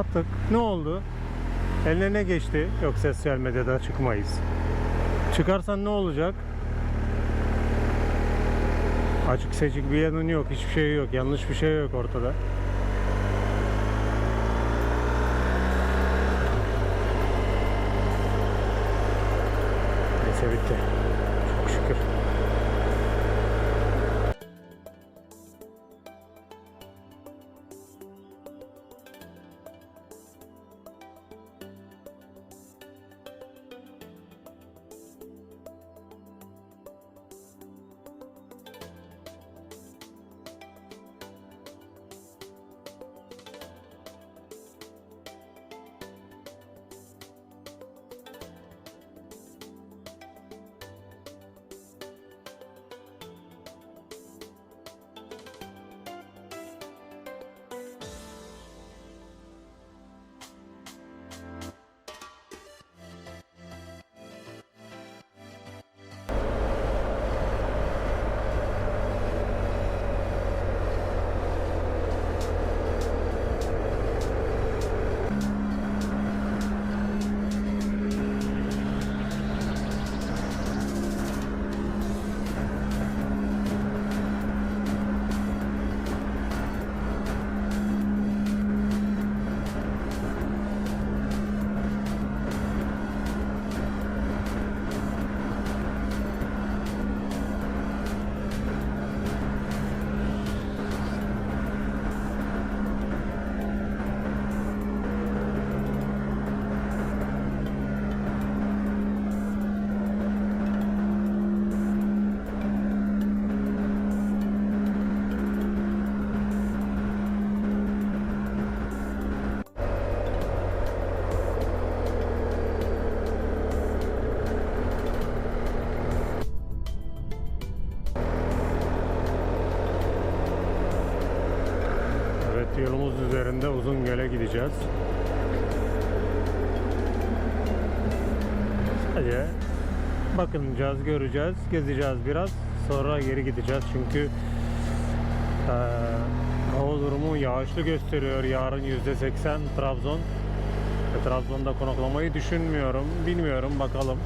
Kapattık. Ne oldu? Eline ne geçti? Yok sosyal medyada çıkmayız. Çıkarsan ne olacak? Açık seçik bir yanın yok. Hiçbir şey yok. Yanlış bir şey yok ortada. Uzungöl'e gideceğiz. Sadece bakınacağız, göreceğiz, gezeceğiz biraz. Sonra geri gideceğiz çünkü eee, hava durumu yağışlı gösteriyor. Yarın %80 Trabzon. Ve Trabzon'da konaklamayı düşünmüyorum. Bilmiyorum bakalım.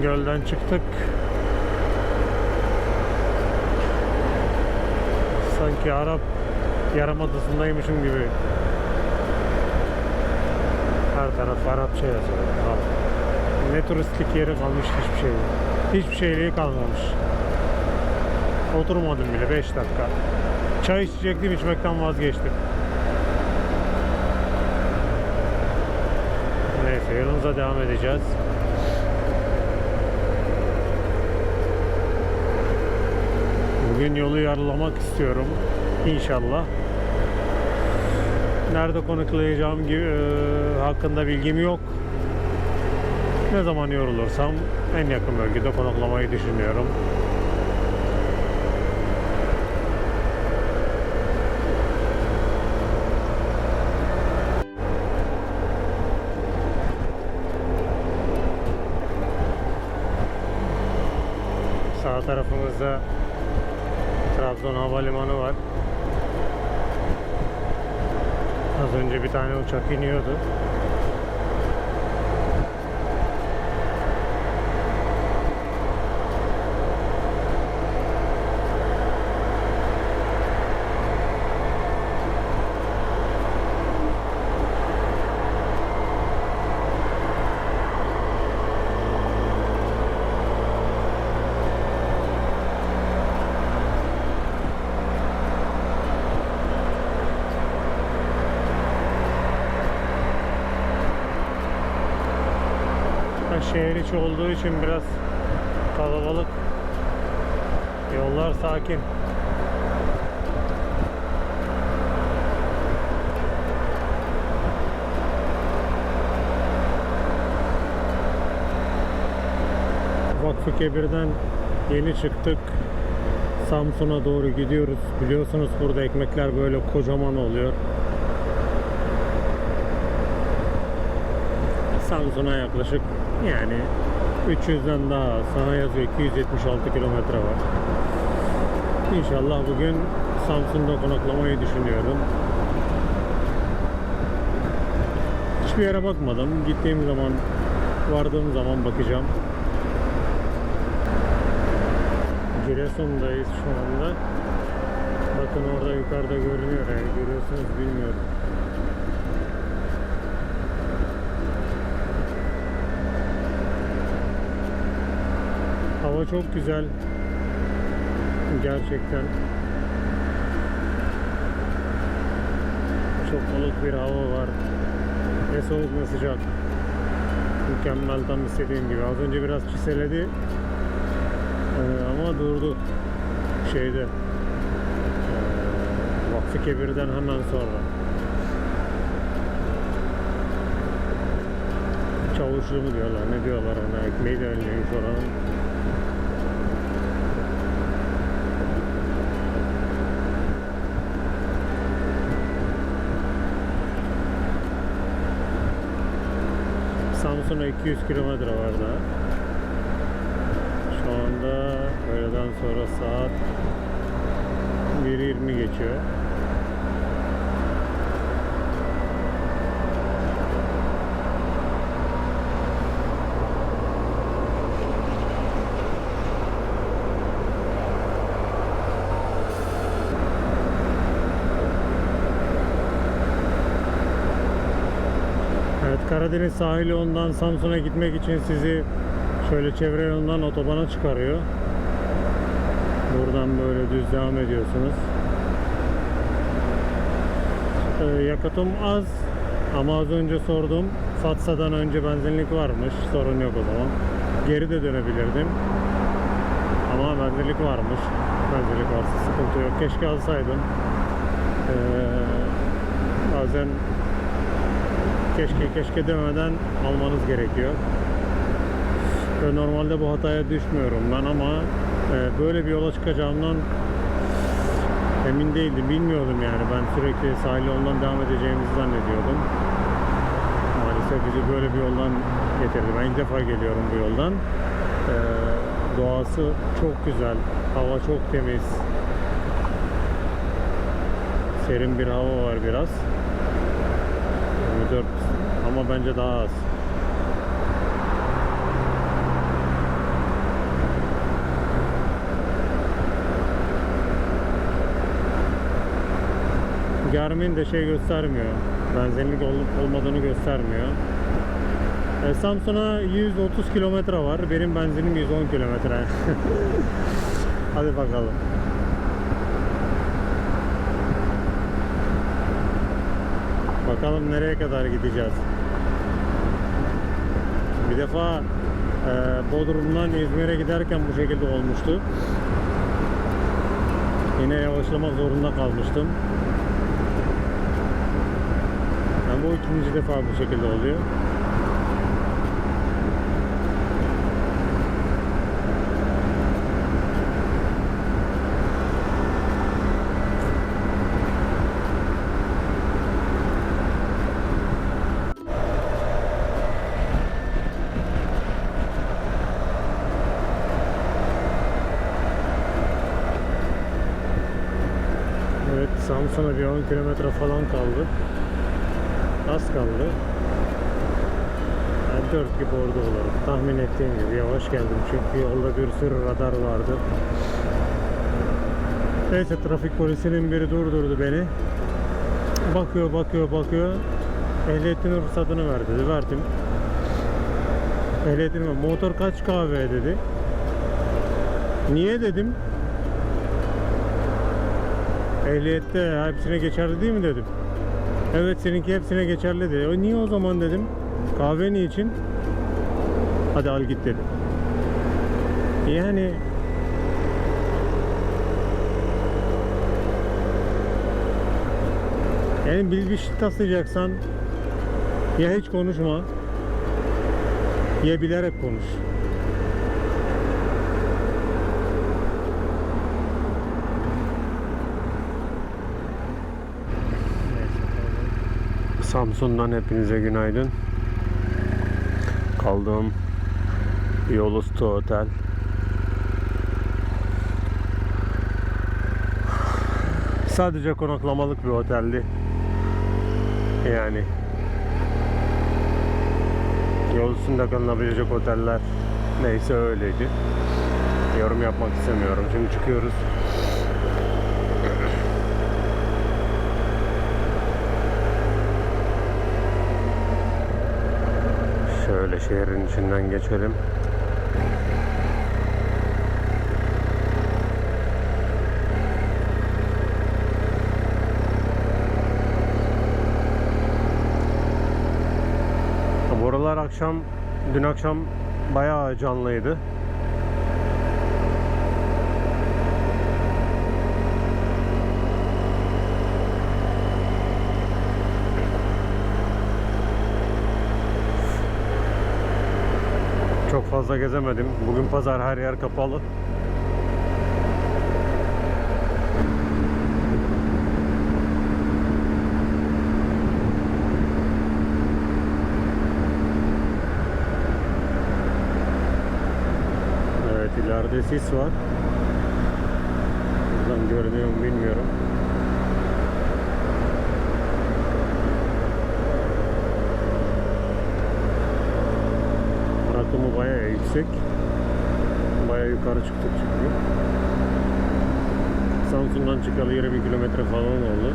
Bingöl'den çıktık. Sanki Arap Yarımadası'ndaymışım gibi. Her taraf Arapça yazıyor. Ne turistik yeri kalmış hiçbir şey. Hiçbir şeyliği kalmamış. Oturmadım bile 5 dakika. Çay içecektim içmekten vazgeçtim. Neyse yolumuza devam edeceğiz. Bugün yolu yarılamak istiyorum. İnşallah. Nerede konuklayacağım gibi e, hakkında bilgim yok. Ne zaman yorulursam en yakın bölgede konaklamayı düşünüyorum. Sağ tarafımızda Trabzon Havalimanı var. Az önce bir tane uçak iniyordu. Şehir içi olduğu için biraz kalabalık. Yollar sakin. Vakfı Kebir'den yeni çıktık. Samsun'a doğru gidiyoruz. Biliyorsunuz burada ekmekler böyle kocaman oluyor. Samsun'a yaklaşık yani 300'den daha. Sana yazıyor 276 kilometre var. İnşallah bugün Samsun'da konaklamayı düşünüyorum. Hiçbir yere bakmadım. Gittiğim zaman, vardığım zaman bakacağım. Giresun'dayız şu anda. Bakın orada yukarıda görünüyor. Yani görüyorsunuz bilmiyorum. Hava çok güzel. Gerçekten. Çok ılık bir hava var. Ne soğuk ne sıcak. Mükemmel tam istediğim gibi. Az önce biraz çiseledi. Ee, ama durdu. Şeyde. Ee, Vakfı Kebir'den hemen sonra. Çavuşlu mu diyorlar, ne diyorlar ona, ekmeği de önlüyor oranın. Samsun'a 200 kilometre var daha. Şu anda öğleden sonra saat 1.20 geçiyor. Evet Karadeniz sahili ondan Samsun'a gitmek için sizi şöyle çevre yolundan otobana çıkarıyor. Buradan böyle düz devam ediyorsunuz. Ee, yakıtım az ama az önce sordum. Fatsa'dan önce benzinlik varmış. Sorun yok o zaman. Geri de dönebilirdim. Ama benzinlik varmış. Benzinlik varsa sıkıntı yok. Keşke alsaydım. Ee, bazen keşke keşke demeden almanız gerekiyor. Normalde bu hataya düşmüyorum ben ama e, böyle bir yola çıkacağımdan emin değildim. Bilmiyordum yani. Ben sürekli sahil yolundan devam edeceğimizi zannediyordum. Maalesef bizi böyle bir yoldan getirdi. Ben ilk defa geliyorum bu yoldan. E, doğası çok güzel. Hava çok temiz. Serin bir hava var biraz. 4 ama bence daha az. Garmin de şey göstermiyor. Benzinlik olup olmadığını göstermiyor. E, Samsun'a 130 kilometre var. Benim benzinim 110 kilometre. Hadi bakalım. Bakalım nereye kadar gideceğiz. Bir defa e, Bodrum'dan İzmir'e giderken bu şekilde olmuştu. Yine yavaşlamak zorunda kalmıştım. Yani bu ikinci defa bu şekilde oluyor. Evet Samsun'a bir 10 kilometre falan kaldı. Az kaldı. Yani 4 gibi orada olurum. Tahmin ettiğim gibi yavaş geldim çünkü yolda bir sürü radar vardı. Neyse trafik polisinin biri durdurdu beni. Bakıyor bakıyor bakıyor. Ehliyetin ruhsatını ver dedi. Verdim. Ehliyetini ver. Motor kaç kahve dedi. Niye dedim. Ehliyette hepsine geçerli değil mi dedim. Evet seninki hepsine geçerli dedi. O niye o zaman dedim. Kahve niçin? Hadi al git dedi. Yani yani şey taslayacaksan ya hiç konuşma ya bilerek konuş. Samsun'dan hepinize günaydın. Kaldığım Yolustu Otel. Sadece konaklamalık bir oteldi. Yani yol kalınabilecek oteller neyse öyleydi. Yorum yapmak istemiyorum. Şimdi çıkıyoruz. Şehrin içinden geçelim. Buralar akşam, dün akşam bayağı canlıydı. Çok fazla gezemedim. Bugün pazar her yer kapalı. Evet ileride sis var. Buradan görünüyor mu bilmiyorum. Rakımı bayağı yüksek. Bayağı yukarı çıktık çünkü. Samsun'dan çıkalı 20 kilometre falan oldu.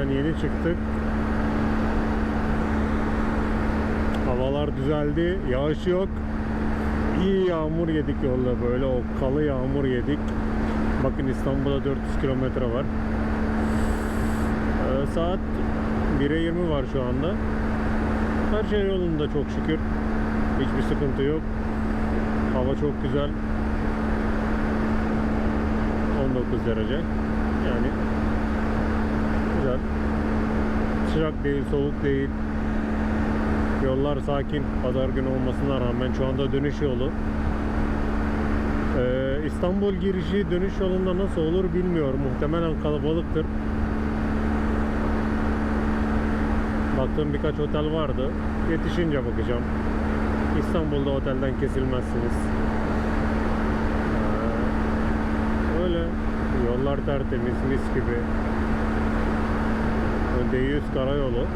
Köprüden yeni çıktık. Havalar düzeldi. Yağış yok. İyi yağmur yedik yolda böyle. O kalı yağmur yedik. Bakın İstanbul'a 400 kilometre var. Ee, saat 1'e 20 var şu anda. Her şey yolunda çok şükür. Hiçbir sıkıntı yok. Hava çok güzel. 19 derece. Yani güzel. Sıcak değil, soğuk değil. Yollar sakin. Pazar günü olmasına rağmen şu anda dönüş yolu. Ee, İstanbul girişi dönüş yolunda nasıl olur bilmiyorum. Muhtemelen kalabalıktır. Baktığım birkaç otel vardı. Yetişince bakacağım. İstanbul'da otelden kesilmezsiniz. Ee, Öyle. Yollar tertemiz, mis gibi. D100 karayolu.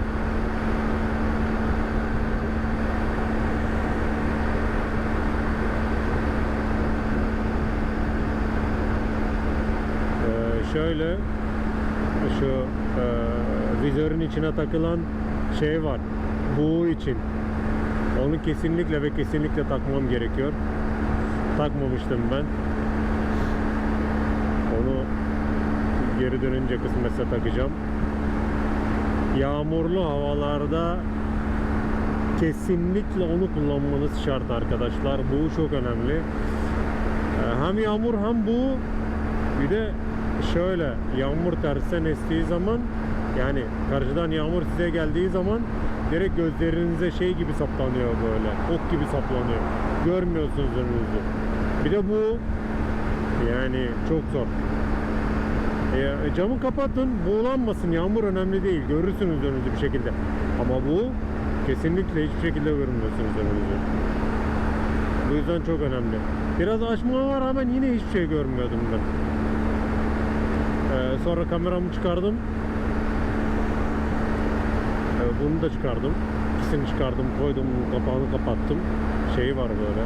Ee, şöyle şu e, vizörün içine takılan şey var. Bu için. Onu kesinlikle ve kesinlikle takmam gerekiyor. Takmamıştım ben. Onu geri dönünce kısmetse takacağım. Yağmurlu havalarda kesinlikle onu kullanmanız şart arkadaşlar. Bu çok önemli. Ee, Hem yağmur hem bu bir de şöyle yağmur tersten estiği zaman yani karşıdan yağmur size geldiği zaman direkt gözlerinize şey gibi saplanıyor böyle. Ok gibi saplanıyor. Görmüyorsunuz önünüzü. Bir de bu yani çok zor. E, camı kapatın, buğulanmasın. Yağmur önemli değil. Görürsünüz önünüzü bir şekilde. Ama bu kesinlikle hiçbir şekilde görmüyorsunuz önünüzü. Bu yüzden çok önemli. Biraz açmama rağmen yine hiçbir şey görmüyordum ben. Ee, sonra kameramı çıkardım. Ee, bunu da çıkardım. İkisini çıkardım, koydum, kapağını kapattım. Şeyi var böyle.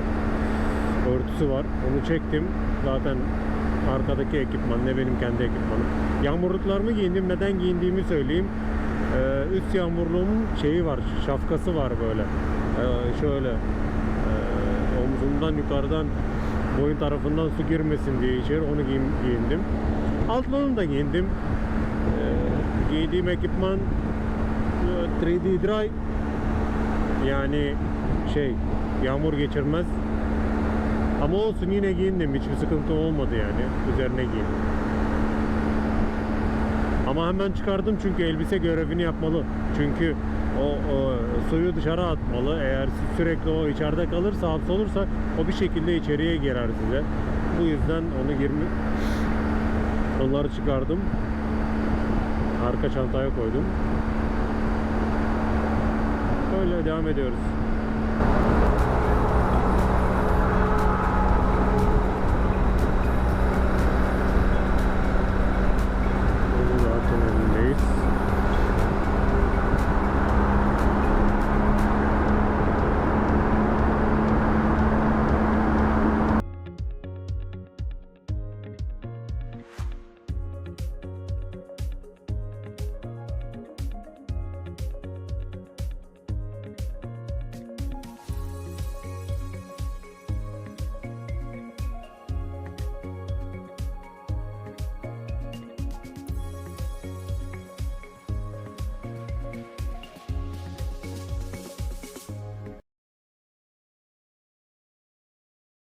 Örtüsü var. Onu çektim. Zaten arkadaki ekipman ne benim kendi ekipmanım. Yağmurluklarımı giyindim. Neden giyindiğimi söyleyeyim. Ee, üst yağmurluğumun şeyi var, şapkası var böyle. Ee, şöyle e, omzumdan yukarıdan boyun tarafından su girmesin diye içeri onu giyim- giyindim. Altlarını da giyindim. Ee, giydiğim ekipman e, 3D Dry yani şey yağmur geçirmez. Ama olsun yine giyindim. Hiçbir sıkıntı olmadı yani. Üzerine giyindim. Ama hemen çıkardım çünkü elbise görevini yapmalı. Çünkü o, o suyu dışarı atmalı. Eğer sürekli o içeride kalırsa, hapsolursa o bir şekilde içeriye girer size. Bu yüzden onu girmi onları çıkardım. Arka çantaya koydum. Böyle devam ediyoruz.